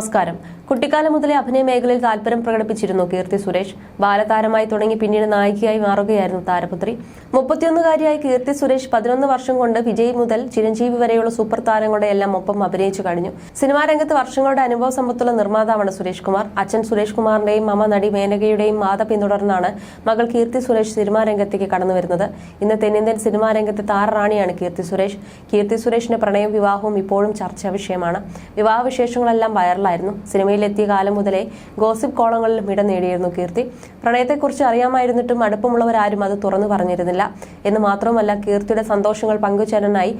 നമസ്കാരം. കുട്ടിക്കാലം മുതലേ അഭിനയ മേഖലയിൽ താല്പര്യം പ്രകടിപ്പിച്ചിരുന്നു കീർത്തി സുരേഷ്. ബാലതാരമായി തുടങ്ങി പിന്നീട് നായികയായി മാറുകയായിരുന്നു താരപുത്രി. മുപ്പത്തിയൊന്നുകാരിയായ കീർത്തി സുരേഷ് പതിനൊന്ന് വർഷം കൊണ്ട് വിജയ് മുതൽ ചിരഞ്ജീവി വരെയുള്ള സൂപ്പർ താരങ്ങളുടെ എല്ലാം ഒപ്പം അഭിനയിച്ചു കഴിഞ്ഞു. സിനിമാ രംഗത്ത് വർഷങ്ങളുടെ അനുഭവ സമ്പത്തുള്ള നിർമ്മാതാവാണ് സുരേഷ് കുമാർ. അച്ഛൻ സുരേഷ് കുമാറിന്റെയും മമ നടി മേനകയുടെയും മാത പിന്തുടർന്നാണ് മകൾ കീർത്തി സുരേഷ് സിനിമാ രംഗത്തേക്ക് കടന്നു വരുന്നത്. ഇന്ന് തെന്നിന്ത്യൻ സിനിമാ രംഗത്തെ താരറാണിയാണ് കീർത്തി സുരേഷ്. കീർത്തി സുരേഷിന്റെ പ്രണയവും വിവാഹവും ഇപ്പോഴും ചർച്ചാ വിഷയമാണ് വിവാഹ വിശേഷങ്ങളെല്ലാം വൈറലായിരുന്നു സിനിമയിലെത്തിയ കാലം മുതലേ ഗോസിപ്പ് കോളങ്ങളിൽ ഇടം നേടിയിരുന്നു കീർത്തി. പ്രണയത്തെക്കുറിച്ച് അറിയാമായിരുന്നിട്ടും അടുപ്പമുള്ളവരാരും അത് തുറന്നു പറഞ്ഞിരുന്നില്ല. എന്ന് മാത്രമല്ല കീർത്തിയുടെ സന്തോഷങ്ങൾ പങ്കുചേരാനായി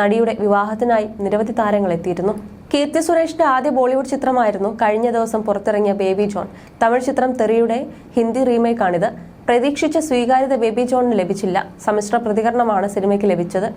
നടിയുടെ വിവാഹത്തിനായി നിരവധി താരങ്ങൾ എത്തിയിരുന്നു. കീർത്തി സുരേഷിന്റെ ആദ്യ ബോളിവുഡ് ചിത്രമായിരുന്നു കഴിഞ്ഞ ദിവസം പുറത്തിറങ്ങിയ ബേബി ജോൺ. തമിഴ് ചിത്രം തെറിയുടെ ഹിന്ദി റീമേക്കാണിത്. പ്രതീക്ഷിച്ച സ്വീകാര്യത ബേബി ജോണിന് ലഭിച്ചില്ല. സമ്മിശ്ര പ്രതികരണമാണ് സിനിമയ്ക്ക് ലഭിച്ചത്.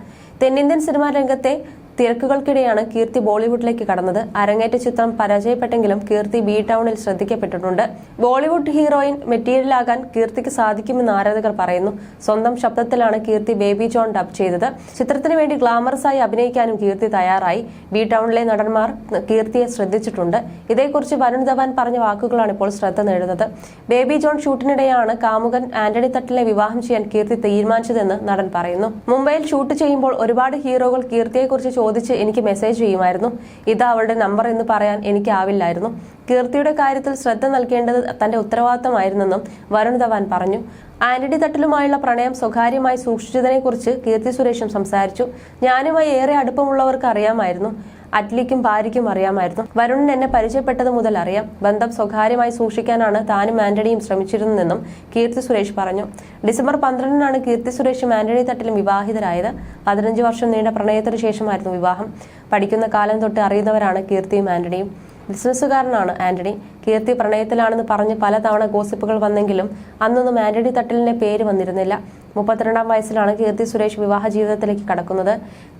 തെന്നിന്ത്യൻ സിനിമാ രംഗത്തെ തിരക്കുകൾക്കിടെയാണ് കീർത്തി ബോളിവുഡിലേക്ക് കടന്നത്. അരങ്ങേറ്റ ചിത്രം പരാജയപ്പെട്ടെങ്കിലും കീർത്തി ബി ടൗണിൽ ശ്രദ്ധിക്കപ്പെട്ടിട്ടുണ്ട്. ബോളിവുഡ് ഹീറോയിൻ മെറ്റീരിയലാകാൻ കീർത്തിക്ക് സാധിക്കുമെന്ന് ആരാധകർ പറയുന്നു. സ്വന്തം ശബ്ദത്തിലാണ് കീർത്തി ബേബി ജോൺ ഡബ് ചെയ്തത്. ചിത്രത്തിന് വേണ്ടി ഗ്ലാമറസായി അഭിനയിക്കാനും കീർത്തി തയ്യാറായി. ബി ടൗണിലെ നടന്മാർ കീർത്തിയെ ശ്രദ്ധിച്ചിട്ടുണ്ട്. ഇതേക്കുറിച്ച് വരുൺ ധവാൻ പറഞ്ഞ വാക്കുകളാണ് ഇപ്പോൾ ശ്രദ്ധ നേടുന്നത്. ബേബി ജോൺ ഷൂട്ടിനിടെയാണ് കാമുകൻ ആന്റണി തട്ടിലെ വിവാഹം ചെയ്യാൻ കീർത്തി തീരുമാനിച്ചതെന്ന് നടൻ പറയുന്നു. മുംബൈയിൽ ഷൂട്ട് ചെയ്യുമ്പോൾ ഒരുപാട് ഹീറോകൾ കീർത്തിയെക്കുറിച്ച് ചോദിച്ച് എനിക്ക് മെസ്സേജ് ചെയ്യുമായിരുന്നു. ഇതാ അവളുടെ നമ്പർ എന്ന് പറയാൻ എനിക്കാവില്ലായിരുന്നു. കീർത്തിയുടെ കാര്യത്തിൽ ശ്രദ്ധ നൽകേണ്ടത് തന്റെ ഉത്തരവാദിത്തമായിരുന്നെന്നും വരുൺ ധവാൻ പറഞ്ഞു. ആന്റണി തട്ടിലുമായുള്ള പ്രണയം സ്വകാര്യമായി സൂക്ഷിച്ചതിനെക്കുറിച്ച് കീർത്തി സുരേഷും സംസാരിച്ചു. ഞാനുമായി ഏറെ അടുപ്പമുള്ളവർക്ക് അറിയാമായിരുന്നു. അറ്റ്ലിക്കും ഭാര്യയ്ക്കും അറിയാമായിരുന്നു. വരുണിന് എന്നെ പരിചയപ്പെട്ടത് മുതൽ അറിയാം. ബന്ധം സ്വകാര്യമായി സൂക്ഷിക്കാനാണ് താനും ആന്റണിയും ശ്രമിച്ചിരുന്നതെന്നും കീർത്തി സുരേഷ് പറഞ്ഞു. ഡിസംബർ പന്ത്രണ്ടിനാണ് കീർത്തി സുരേഷും ആന്റണി തട്ടിലും വിവാഹിതരായത്. പതിനഞ്ച് വർഷം നീണ്ട പ്രണയത്തിന് ശേഷമായിരുന്നു വിവാഹം. പഠിക്കുന്ന കാലം തൊട്ട് അറിയുന്നവരാണ് കീർത്തിയും ആന്റണിയും. ബിസിനസ്സുകാരനാണ് ആന്റണി. കീർത്തി പ്രണയത്തിലാണെന്ന് പറഞ്ഞ് പലതവണ ഗോസിപ്പുകൾ വന്നെങ്കിലും അന്നൊന്നും ആന്റണി തട്ടിലിന്റെ പേര് വന്നിരുന്നില്ല. മുപ്പത്തിരണ്ടാം വയസ്സിലാണ് കീർത്തി സുരേഷ് വിവാഹ ജീവിതത്തിലേക്ക് കടക്കുന്നത്.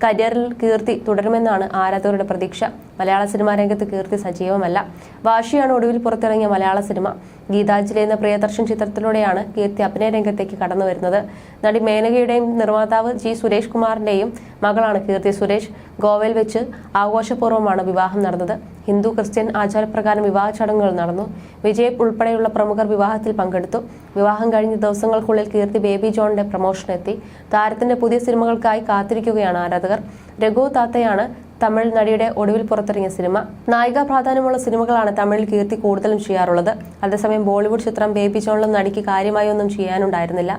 കരിയറിൽ കീർത്തി തുടരുമെന്നാണ് ആരാധകരുടെ പ്രതീക്ഷ. മലയാള സിനിമാ രംഗത്ത് കീർത്തി സജീവമല്ല. വാശിയാണ് ഒടുവിൽ പുറത്തിറങ്ങിയ മലയാള സിനിമ. ഗീതാഞ്ജലി എന്ന പ്രിയദർശൻ ചിത്രത്തിലൂടെയാണ് കീർത്തി അഭിനയ രംഗത്തേക്ക് കടന്നു വരുന്നത്. നടി മേനകയുടെയും നിർമ്മാതാവ് ജി സുരേഷ് കുമാറിന്റെയും മകളാണ് കീർത്തി സുരേഷ്. ഗോവയിൽ വെച്ച് ആഘോഷപൂർവമാണ് വിവാഹം നടന്നത്. ഹിന്ദു ക്രിസ്ത്യൻ ആചാരപ്രകാരം വിവാഹ ചടങ്ങുകൾ നടന്നു. വിജയ് ഉൾപ്പെടെയുള്ള പ്രമുഖർ വിവാഹത്തിൽ പങ്കെടുത്തു. വിവാഹം കഴിഞ്ഞ ദിവസങ്ങൾക്കുള്ളിൽ കീർത്തി ബേബി ജോണിന്റെ പ്രമോഷൻ എത്തി. താരത്തിന്റെ പുതിയ സിനിമകൾക്കായി കാത്തിരിക്കുകയാണ് ആരാധകർ. രഘു താത്തയാണ് തമിഴ് നടിയുടെ ഒടുവിൽ പുറത്തിറങ്ങിയ സിനിമ. നായിക പ്രാധാന്യമുള്ള സിനിമകളാണ് തമിഴിൽ കീർത്തി കൂടുതലും ചെയ്യാറുള്ളത്. അതേസമയം ബോളിവുഡ് ചിത്രം ബേബി ജോണിലും നടിക്ക് കാര്യമായി ഒന്നും ചെയ്യാനുണ്ടായിരുന്നില്ല.